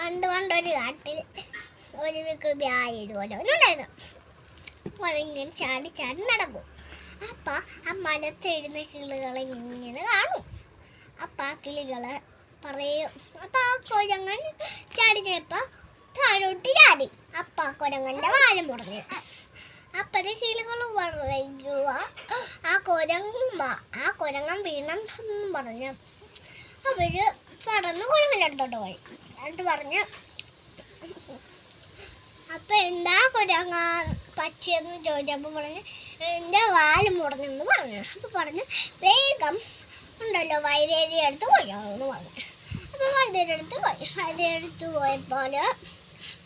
പണ്ട് ഒരു കാട്ടിൽ ഒരു വികൃതി ആയതുപോലെ ഉണ്ടായിരുന്നു ചാടി ചാടി നടക്കും. അപ്പം ആ മലത്തെഴുന്ന കിളികളെ ഇങ്ങനെ കാണും. അപ്പം ആ കിളികൾ പറയും അപ്പം ആ കുരങ്ങൻ ചാടി ചെയപ്പോൾ താഴോട്ട് ചാടി. അപ്പം ആ കുരങ്ങന്റെ വാലം മുറിഞ്ഞു അപ്പഴേ കിളികൾ പറയുക ആ കുരങ്ങ ആ കുരങ്ങൻ വീണെന്നും പറഞ്ഞു അവർ പറന്ന് കുരങ്ങനടുത്തോട്ട് പോയി. എന്നിട്ട് പറഞ്ഞു. അപ്പൊ എന്താ കുരങ്ങ പക്ഷിയെന്ന് ചോദിച്ചപ്പോൾ പറഞ്ഞു എന്റെ വാൽ മുറിഞ്ഞെന്ന് പറഞ്ഞു. അപ്പൊ പറഞ്ഞു വേഗം ഉണ്ടല്ലോ വൈദ്യുതി എടുത്ത് പോയാന്ന് പറഞ്ഞു. അപ്പൊ വൈദ്യുതി എടുത്ത് പോയി. വൈദ്യുതി എടുത്ത് പോയപ്പോൾ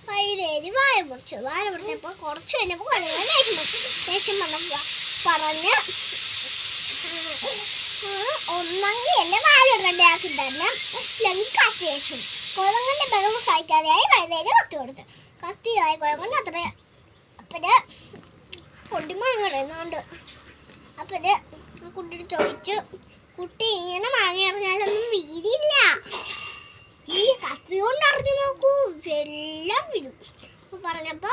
വൈദ്യുതി വായ മുറിച്ചു. വായ മുറിച്ചപ്പോൾ കുറച്ച് കഴിഞ്ഞപ്പോൾ കുരങ്ങൻ ദേഷ്യം. ദേഷ്യം വന്നപ്പോൾ പറഞ്ഞ് ഒന്നെങ്കിൽ എന്നെ വാലിടണ്ടാക്കി തന്നെ ഇല്ലെങ്കിൽ കത്തി വെച്ചു കുരങ്ങന്റെ ബഹളം സഹിക്കാതെയായി വഴുതേനെ കത്തി കൊടുത്തു. കത്തിയായി കുരങ്ങന്റെ അത്ര. അപ്പന് പൊടിമാങ്ങടുന്നുണ്ട് അപ്പന് കുട്ടിയോട് ചോദിച്ചു കുട്ടി ഇങ്ങനെ മാങ്ങ എറിഞ്ഞാലൊന്നും വീതിയില്ല. ഈ കത്തി കൊണ്ട് അറിഞ്ഞു നോക്കൂ. എല്ലാം വിടും അപ്പൊ പറഞ്ഞപ്പോ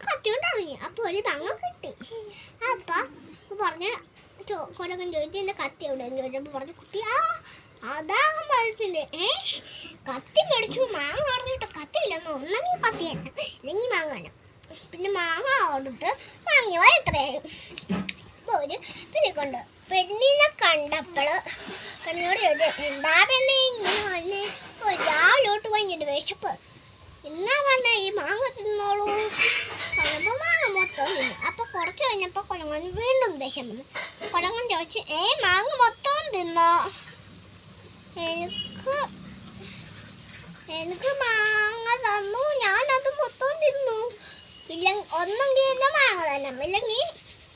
കത്തി കൊണ്ട് അറിഞ്ഞു അപ്പൊ ഒരു മാങ്ങ കിട്ടി. അപ്പൊ പറഞ്ഞ് കുരങ്ങൻ ചോദിച്ചു എന്റെ കത്തി എവിടെയെന്ന് ചോദിച്ചപ്പോ പറഞ്ഞു കുട്ടി ആ അതാ മരത്തിന്റെ ഏ? കത്തി മേടിച്ചു. മാങ്ങ ഓർഡറിട്ട് കത്തിയില്ലെന്ന് ഒന്നെങ്കിൽ കത്തി തന്നെ. ഇല്ലെങ്കിൽ മാങ്ങ തന്നെ പിന്നെ മാങ്ങ കൊടുത്ത് വാങ്ങിയവ എത്രയായി? ഒരു പിന്നെ കൊണ്ട്? പെണ്ണിനെ കണ്ടപ്പോൾ പെണ്ണിനോട് ചോദിച്ചു എന്താ പെണ്ണെ ഇങ്ങനെ വന്നേ? രാവിലോട്ട് ഭയങ്കര വിശപ്പ്. എന്നാ പറഞ്ഞ ഈ മാങ്ങ തിന്നോളൂ. പറഞ്ഞപ്പോൾ മാങ്ങ മൊത്തം തിന്നു. അപ്പൊ കുറച്ച് കഴിഞ്ഞപ്പോൾ കുഴങ്ങൻ വീണ്ടും ദേഷ്യം വന്നു. കുഴങ്ങൻ ചോദിച്ചു ഏ മാങ്ങ മൊത്തം തിന്നോ? എനിക്ക് എനിക്ക് മാങ്ങ തന്നു. ഞാനത് മൊത്തം തിന്നു. ഇല്ല ഒന്നെങ്കിൽ എന്നെ മാങ്ങ തന്നെ ഇല്ലെങ്കിൽ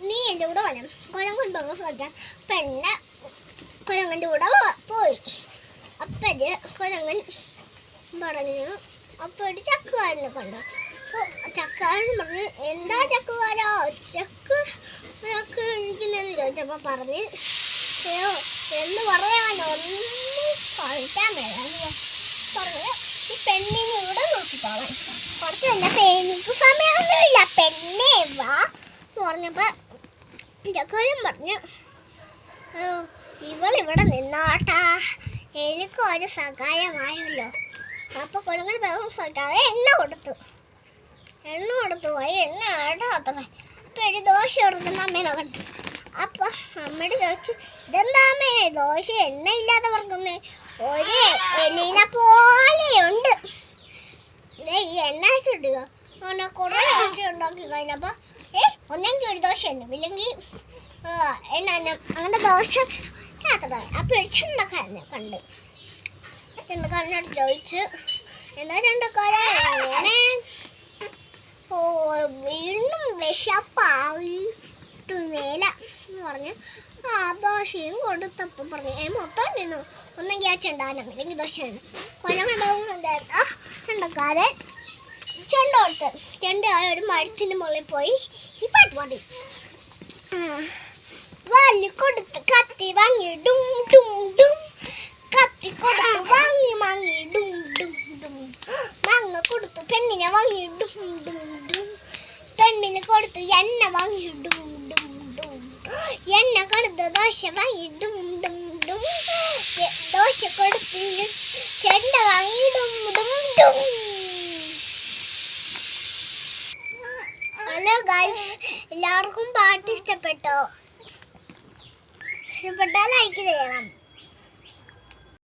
നീ എന്റെ കൂടെ വരണം. കുഴങ്ങൻ പോകുന്ന ശ്രദ്ധിക്കാം പെണ്ണ കുഴങ്ങന്റെ കൂടെ പോയി. അപ്പത് കുഴങ്ങൻ പറഞ്ഞു അപ്പോൾ ഒരു ചക്കുകാരനെ കണ്ടു. അപ്പൊ ചക്കുകാരൻ പറഞ്ഞു എന്താ ചക്കുകാരോ? ചക്ക് ചക്ക് എനിക്കുന്നെന്ന് ചോദിച്ചപ്പോൾ പറഞ്ഞ് എന്ന് പറയാൻ ഒന്നും കഴിക്കാൻ മേലെന്ന് പറഞ്ഞു ഈ പെണ്ണിനെ ഇവിടെ നോക്കിക്കോളാം. കുറച്ച് തന്നെ പെണ്ണിക്ക് സമയമൊന്നുമില്ല. പെണ്ണേ വാ എന്ന് പറഞ്ഞപ്പോ ഇതൊക്കെ പറഞ്ഞു "ഓ, ഇവളിവിടെ നിന്നോട്ടാ. എനിക്ക് ഒരു സഹായമായല്ലോ. അപ്പൊ കൊടുങ്ങൾ വെറും സഹായം എണ്ണ കൊടുത്തു. എണ്ണ കൊടുത്തു പോയി. എണ്ണ ആടാത്തത് അപ്പൊ ഒരു ദോശ കൊടുക്കുന്ന അമ്മേനെ കണ്ടു. അപ്പൊ അമ്മയുടെ ചോദിച്ചു ഇതെന്താ അമ്മേ? ദോശ എണ്ണ ഇല്ലാതെ പറക്കുന്നേ ഒരു എലീനെ പോലെയുണ്ട്. ഓ വീണ്ടും വിശപ്പായിട്ട് മേല പറഞ്ഞ് ആ ദോശയും കൊടുത്തപ്പോൾ പറഞ്ഞു ഏ മൊത്തം നിന്നു. ഒന്നെങ്കിൽ ആ ചെണ്ടാനം അല്ലെങ്കിൽ ദോശ കൊലമുണ്ടാവും ആ ചെണ്ടക്കാരൻ ചെണ്ട കൊടുത്ത് ചെണ്ടയായ ഒരു മരത്തിന്റെ മുകളിൽ പോയി ഈ പാട്ട് പാടി. വാലി കൊടുത്ത് കത്തി വാങ്ങി ഡും ഡും ഡും. കത്തി കൊടുത്ത് വാങ്ങി വാങ്ങി ഡും ഡും ഡും. മാങ്ങ കൊടുത്ത് പെണ്ണിനെ വാങ്ങി ഡും ഡും ഡും. പെണ്ണിന് കൊടുത്ത് എണ്ണ വാങ്ങി ഡും എണ്ണ കൊടുത്ത് ദോശ വാങ്ങി ഡും ഡും ഡും എ- ദോശ കൊടുത്ത് ചെണ്ട വാങ്ങി ഡും ഡും ഡും ഹലോ ഗൈസ് എല്ലാവർക്കും പാട്ട് ഇഷ്ടപ്പെട്ടോ? ഇഷ്ടപ്പെട്ടാൽ ലൈക്ക് ചെയ്യണം.